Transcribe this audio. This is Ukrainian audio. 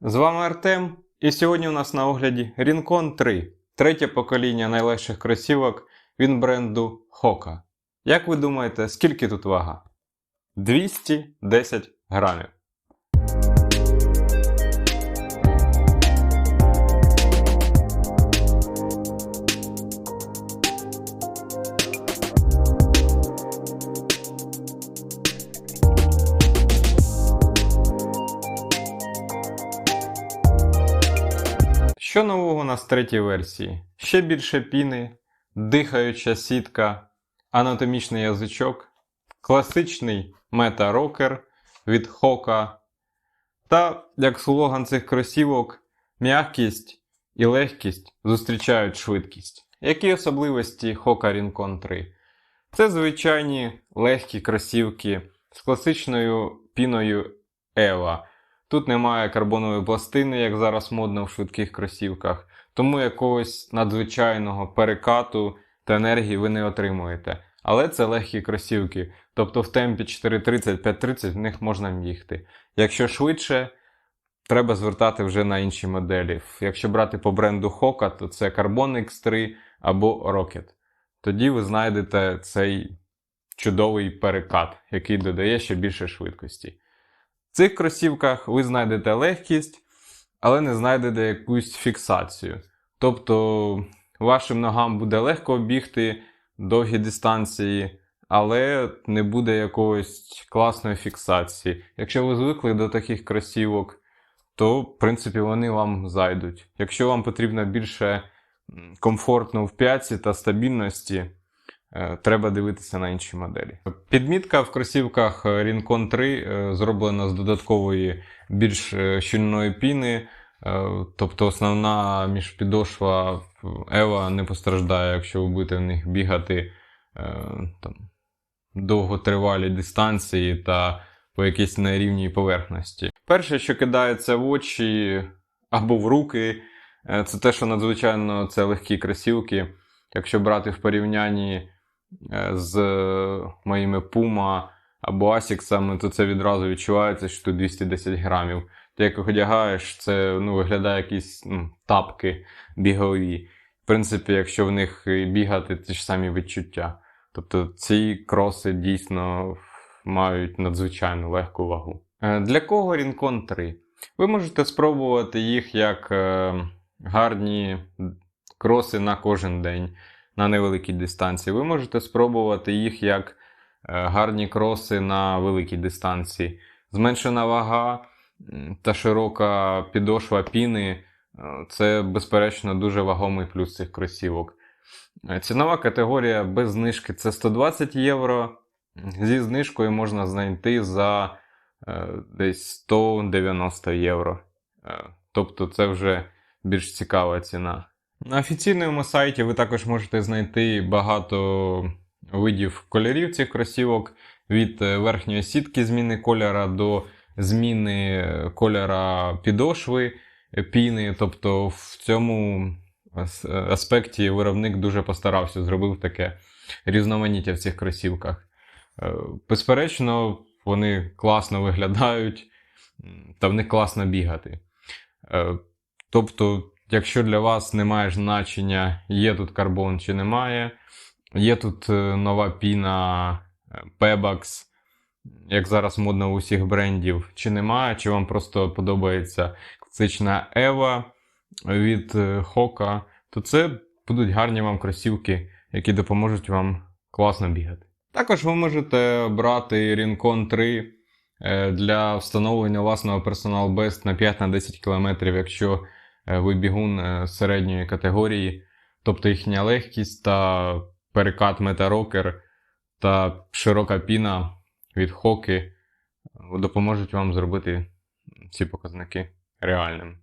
З вами Артем, і сьогодні у нас на огляді Rincon 3, третє покоління найлегших кросівок від бренду Hoka. Як ви думаєте, скільки тут вага? 210 грамів. Що нового в третій версії? Ще більше піни, дихаюча сітка, анатомічний язичок, класичний мета-рокер від Хока. Та, як слоган цих кросівок, м'якість і легкість зустрічають швидкість. Які особливості Hoka Rincon 3? Це звичайні легкі кросівки з класичною піною EVA. Тут немає карбонової пластини, як зараз модно в швидких кросівках, тому якогось надзвичайного перекату та енергії ви не отримуєте. Але це легкі кросівки, тобто в темпі 4.30-5.30 в них можна бігти. Якщо швидше, треба звертати вже на інші моделі. Якщо брати по бренду Hoka, то це Carbon X3 або Rocket. Тоді ви знайдете цей чудовий перекат, який додає ще більше швидкості. В цих кросівках ви знайдете легкість, але не знайдете якусь фіксацію. Тобто вашим ногам буде легко бігти довгі дистанції, але не буде якоїсь класної фіксації. Якщо ви звикли до таких кросівок, то в принципі вони вам зайдуть. Якщо вам потрібно більше комфортно в п'ятці та стабільності, треба дивитися на інші моделі. Підмітка в кросівках Rincon 3 е, зроблена з додаткової більш е, щільної піни. Е, Тобто основна міжпідошва Ева не постраждає, якщо ви будете в них бігати е, там, довготривалі дистанції та по якійсь нерівній поверхності. Перше, що кидається в очі або в руки, е, це те, що надзвичайно це легкі кросівки. Якщо брати в порівнянні е, з моїми Puma або Asics, то це відразу відчувається, що тут 210 грамів. Ти як одягаєш, це ну, виглядає якісь ну, тапки бігові. В принципі, якщо в них бігати, ті ж самі відчуття. Тобто ці кроси дійсно мають надзвичайно легку вагу. Е, Для кого Rincon 3? Ви можете спробувати їх як е, гарні кроси на кожен день на невеликій дистанції. Ви можете спробувати їх як е, гарні кроси на великій дистанції. Зменшена вага та широка підошва піни е, це, безперечно, дуже вагомий плюс цих кросівок. Е, Цінова категорія без знижки це 120 євро. Зі знижкою можна знайти за десь 190 євро. Тобто це вже більш цікава ціна. На офіційному сайті ви також можете знайти багато видів кольорів цих кросівок від е, верхньої сітки зміни кольора до зміни е, кольора підошви е, піни. Тобто в цьому аспекті виробник дуже постарався, зробив таке різноманіття в цих кросівках. Безперечно, вони класно виглядають, та в них класно бігати. Тобто, якщо для вас немає значення, є тут карбон чи немає, є тут е, нова піна е, Pebax, як зараз модно у усіх брендів, чи немає, чи вам просто подобається класична Eva від е, Hoka, то це будуть гарні вам кросівки, які допоможуть вам класно бігати. Також ви можете брати Rincon 3 е, для встановлення власного Personal Best на 5-10 км, якщо е, ви бігун е, середньої категорії, тобто їхня легкість та перекат метарокер та широка піна від Хоки допоможуть вам зробити ці показники реальними.